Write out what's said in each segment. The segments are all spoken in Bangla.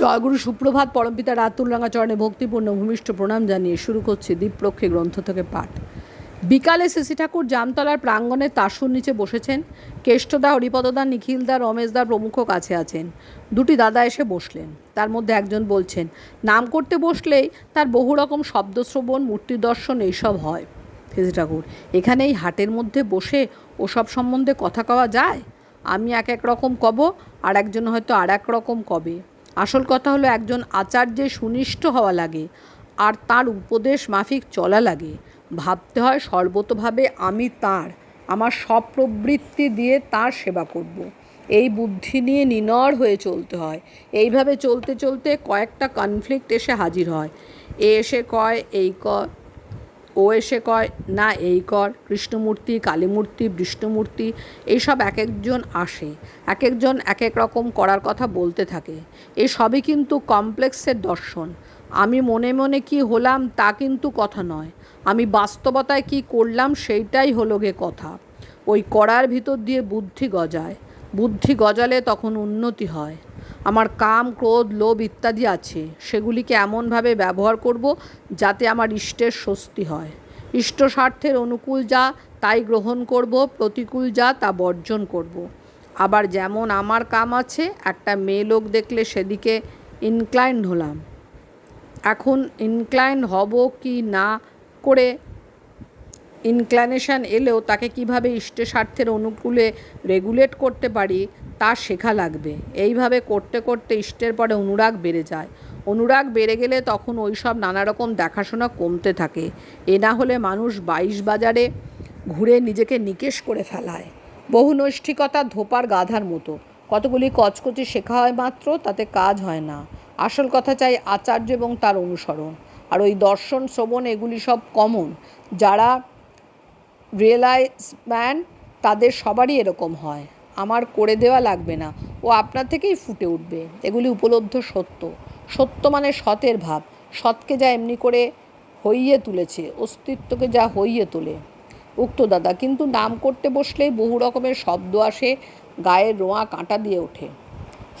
জয়গুরু সুপ্রভাত, পরমপিতা রাতুল রাঙাচরণে ভক্তিপূর্ণ ভূমিষ্ঠ প্রণাম জানিয়ে শুরু করছে দীপরক্ষী গ্রন্থ থেকে পাঠ। বিকালে শশী ঠাকুর জামতলার প্রাঙ্গণে তাসুর নিচে বসেছেন। কেষ্টদা, হরিপদদা, নিখিলদা, রমেশদা প্রমুখ কাছে আছেন। দুটি দাদা এসে বসলেন। তার মধ্যে একজন বলছেন, নাম করতে বসলেই তার বহু রকম শব্দশ্রবণ, মূর্তি দর্শন এইসব হয়। শশী ঠাকুর এখানে এই হাটের মধ্যে বসে ওসব সম্বন্ধে কথা কওয়া যায়? আমি এক এক রকম কব, আর একজন হয়তো আর এক রকম কবে। আসল কথা হলো একজন আচার্যে সুনিষ্ঠ হওয়া লাগে আর তার উপদেশ মাফিক চলা লাগে। ভাবতে হয় সর্বতভাবে আমি তার, আমার সব প্রবৃত্তি দিয়ে তার সেবা করব। এই বুদ্ধি নিয়ে নিনর হয়ে চলতে হয়। এইভাবে চলতে চলতে কয়েকটা কনফ্লিক্ট এসে হাজির হয়। এ এসে কয়, এই কর ও এসে কয়, না, এই কর। কৃষ্ণমূর্তি, কালীমূর্তি, বিষ্ণুমূর্তি, এইসব এক একজন আসে। এক একজন এক এক রকম করার কথা বলতে থাকে। এই সবই কিন্তু কমপ্লেক্সের দর্শন। আমি মনে মনে কি হলাম তা কিন্তু কথা নয়। আমি বাস্তবতায় কি করলাম সেইটাই হলো গে কথা। ওই করার ভিতর দিয়ে বুদ্ধি গজায়। বুদ্ধি গজালে তখন উন্নতি হয়। আমার কাম, ক্রোধ, লোভ ইত্যাদি আছে, সেগুলিকে এমনভাবে ব্যবহার করব যাতে আমার ইষ্টের স্বস্তি হয় ইষ্ট স্বার্থের অনুকূল যা, তাই গ্রহণ করব, প্রতিকূল যা, তা বর্জন করব। আবার যেমন আমার কাম আছে, একটা মেয়ে লোক দেখলে সেদিকে ইনক্লাইন্ড হলাম এখন ইনক্লাইন হব কি না করে ইনক্লাইনেশন এলেও তাকে কীভাবে ইষ্ট স্বার্থের অনুকূলে রেগুলেট করতে পারি তা শেখা লাগবে। এইভাবে করতে করতে ইষ্টের পরে অনুরাগ বেড়ে যায়। অনুরাগ বেড়ে গেলে তখন ওই সব নানারকম দেখাশোনা কমতে থাকে। এ না হলে মানুষ বাইশ বাজারে ঘুরে নিজেকে নিকেশ করে ফেলায়। বহু নৈষ্ঠিকতা ধোপার গাধার মতো। কতগুলি কচকচি শেখা হয় মাত্র, তাতে কাজ হয় না। আসল কথা চাই আচার্য এবং তার অনুসরণ। আর ওই দর্শন, শ্রবণ, এগুলি সব কমন। যারা রিয়েলাইজ ম্যান তাদের সবারই এরকম হয়। আমার করে দেওয়া লাগবে না। ও আপনার থেকেই ফুটে উঠবে। এগুলি উপলব্ধ সত্য। সত্য মানে সতের ভাব। সৎকে যা এমনি করে হইয়ে তুলেছে, অস্তিত্বকে যা হইয়ে তোলে। উক্ত দাদা, কিন্তু নাম করতে বসলেই বহু রকমের শব্দ আসে, গায়ের রোঁয়া কাঁটা দিয়ে ওঠে।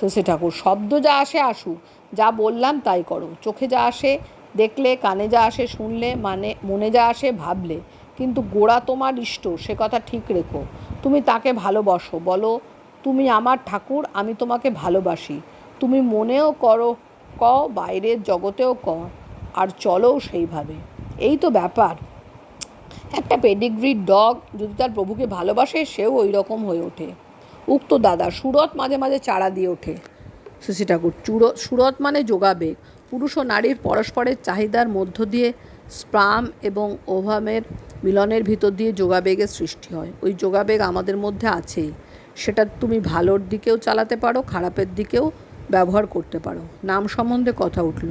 শশী ঠাকুর, শব্দ যা আসে আসুক। যা বললাম তাই করো। চোখে যা আসে দেখলে, কানে যা আসে শুনলে মানে মনে যা আসে ভাবলে। কিন্তু গোড়া তোমার ইষ্ট, সে কথা ঠিক রেখো। তুমি তাকে ভালোবাসো, বলো, তুমি আমার ঠাকুর, আমি তোমাকে ভালোবাসি। তুমি মনেও করো ক বাইরের জগতেও ক আর চলো সেইভাবে। এই তো ব্যাপার। একটা পেডিগ্রি ডগ যদি তার প্রভুকে ভালোবাসে, সেও ওই রকম হয়ে ওঠে। উক্ত দাদা, সুরত মাঝে মাঝে চারা দিয়ে ওঠে। শশী ঠাকুর সুরত মানে যোগাবেগ পুরুষ ও নারীর পরস্পরের চাহিদার মধ্য দিয়ে স্প্রাম এবং ওভামের মিলনের ভিতর দিয়ে যোগাবেগের সৃষ্টি হয়। ওই যোগাবেগ আমাদের মধ্যে আছেই। সেটা তুমি ভালোর দিকেও চালাতে পারো, খারাপের দিকেও ব্যবহার করতে পারো। নাম সম্বন্ধে কথা উঠল।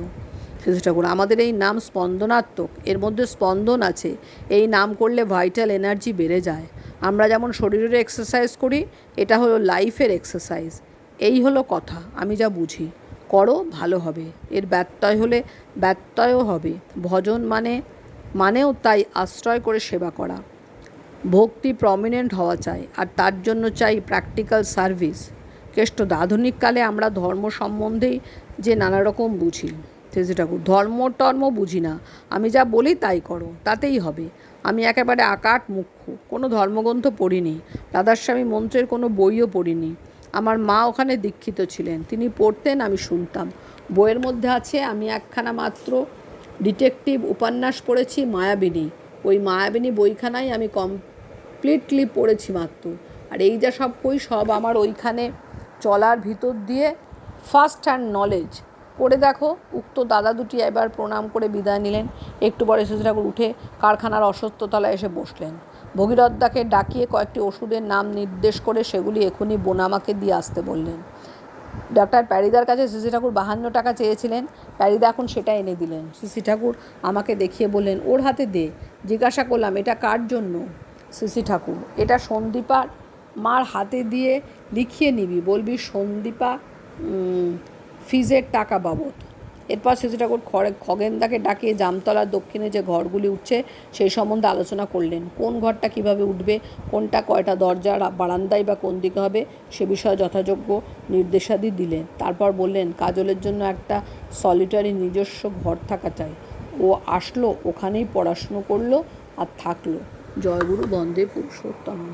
শশী ঠাকুর, আমাদের এই নাম স্পন্দনাত্মক, এর মধ্যে স্পন্দন আছে। এই নাম করলে ভাইটাল এনার্জি বেড়ে যায়। আমরা যেমন শরীরের এক্সারসাইজ করি, এটা হলো লাইফের এক্সারসাইজ এই হলো কথা, আমি যা বুঝি। করো, ভালো হবে। এর ব্যত্যয় হলে ব্যত্যয়ও হবে। ভজন মানে মানেও তাই আশ্রয় করে সেবা করা। ভক্তি প্রমিনেন্ট হওয়া চাই, আর তার জন্য চাই প্র্যাকটিক্যাল সার্ভিস কেষ্ট আধুনিককালে আমরা ধর্ম সম্বন্ধেই যে নানা রকম বুঝি। তেজি ঠাকুর, ধর্ম টর্ম বুঝি না। আমি যা বলি তাই করো, তাতেই হবে। আমি একেবারে আকাট মুখ্য, কোনো ধর্মগ্রন্থ পড়িনি। রাধাস্বামী মন্ত্রের কোনো বইও পড়িনি। আমার মা ওখানে দীক্ষিত ছিলেন, তিনি পড়তেন, আমি শুনতাম। বইয়ের মধ্যে আছে, আমি একখানা মাত্র ডিটেকটিভ উপন্যাস পড়েছি মায়াবিনী। ওই মায়াবিনী বইখানাই আমি কমপ্লিটলি পড়েছি মাত্র। আর এই যা সব বই, সব আমার ওইখানে চলার ভিতর দিয়ে ফার্স্ট হ্যান্ড নলেজ পড়ে দেখো, উক্ত দাদা দুটি এবার প্রণাম করে বিদায় নিলেন। একটু পরে শশী ঠাকুর উঠে কারখানার অসত্যতলায় এসে বসলেন। ভগীরথদাকে ডাকিয়ে কয়েকটি ওষুধের নাম নির্দেশ করে সেগুলি এখনই বোনামাকে দিয়ে আসতে বললেন। ডাক্তার প্যারিদার কাছে সিসি ঠাকুর বাহান্ন টাকা চেয়েছিলেন। প্যারিদা এখন সেটা এনে দিলেন। সিসি ঠাকুর আমাকে দেখিয়ে বললেন, ওর হাতে দে। জিজ্ঞাসা করলাম, এটা কার জন্য? সিসি ঠাকুর, এটা সন্দীপার মার হাতে দিয়ে লিখিয়ে নিবি। বলবি সন্দীপা ফিজের টাকা বাবদ। এরপর শ্রী ঠাকুর খড়ে খগেনদাকে ডাকিয়ে জামতলার দক্ষিণে যে ঘরগুলি উঠছে, সেই সম্বন্ধে আলোচনা করলেন। কোন ঘরটা কীভাবে উঠবে, কোনটা কয়টা দরজা রা- বারান্দায় বা কোন দিকে হবে, সে বিষয়ে যথাযোগ্য নির্দেশাদি দিলেন। তারপর বললেন, কাজলের জন্য একটা সলিটারি নিজস্ব ঘর থাকা চাই। ও আসলো, ওখানেই পড়াশুনো করল আর থাকল। জয়গুরু বন্দে পুরুষোত্তম।